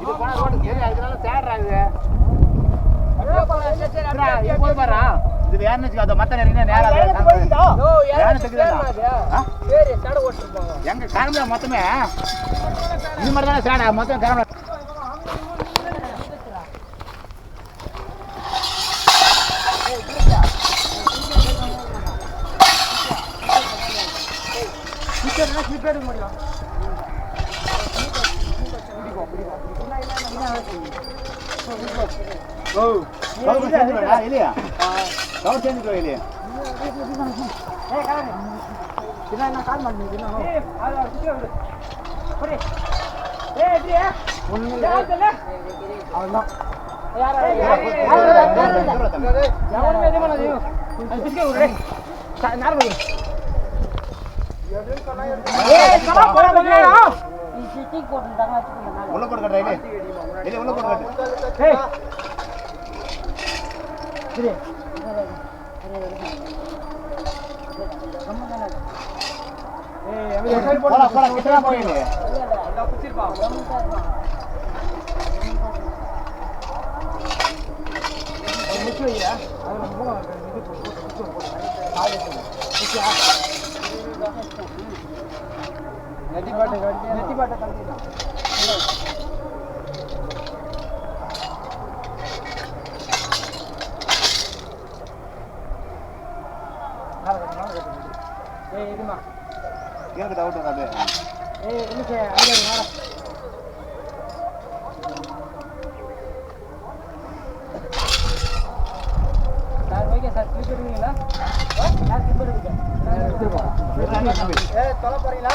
இது போனா ரோடு சரி அதனால தேடுறாங்க இது போய் பாரு இது வேற வச்சுக்கோ அதை மத்த நிறைய நேரம் எங்க கிளம்புல மொத்தமே இது மாதிரி தானே சேடா மொத்தம் கவுர் சேர்ந்துடா இல்லையா கவுர் சேர்ந்துக்கோ இல்லையா உள்ள போட்டு கட்டுறா இல்லையா உள்ள போட்டு கட்டு. போடா போடா கிட்டா போயிடு எனக்கு டவுட் அது லைன் என்ன டக்குன்னு ஐட்டு உராயிலி எனக்கு டவுட் வராது ஏய் இல்லை ஐயா நேரம் சார் ஓகே சார் கிளிப் எடுங்களா சார் கிளிப் எடுங்க ஏ தொலை போறீங்களா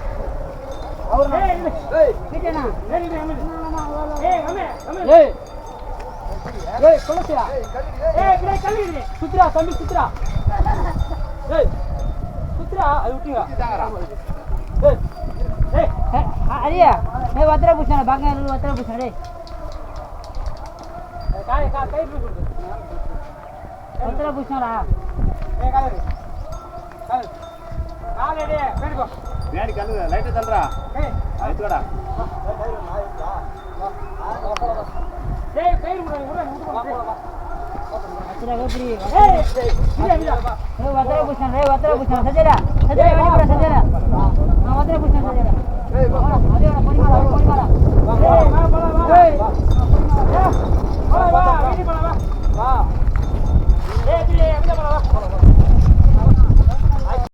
சுத்ரா தம்பி சுத்ரா ஏய் சுத்ரா அது விட்டுங்க ஏய் அரியா ஏய் வத்ரா புஷ்ணா பாங்க வத்ரா புஷ்ணா டேய் காய் காய் கை புடு வத்ரா புஷ்ணாடா ஏய் காய் காய் கால் எடே பேடு போ மேடி கல்லு லைட்டை தள்ளுறா எடுத்துக்கடா எப்படி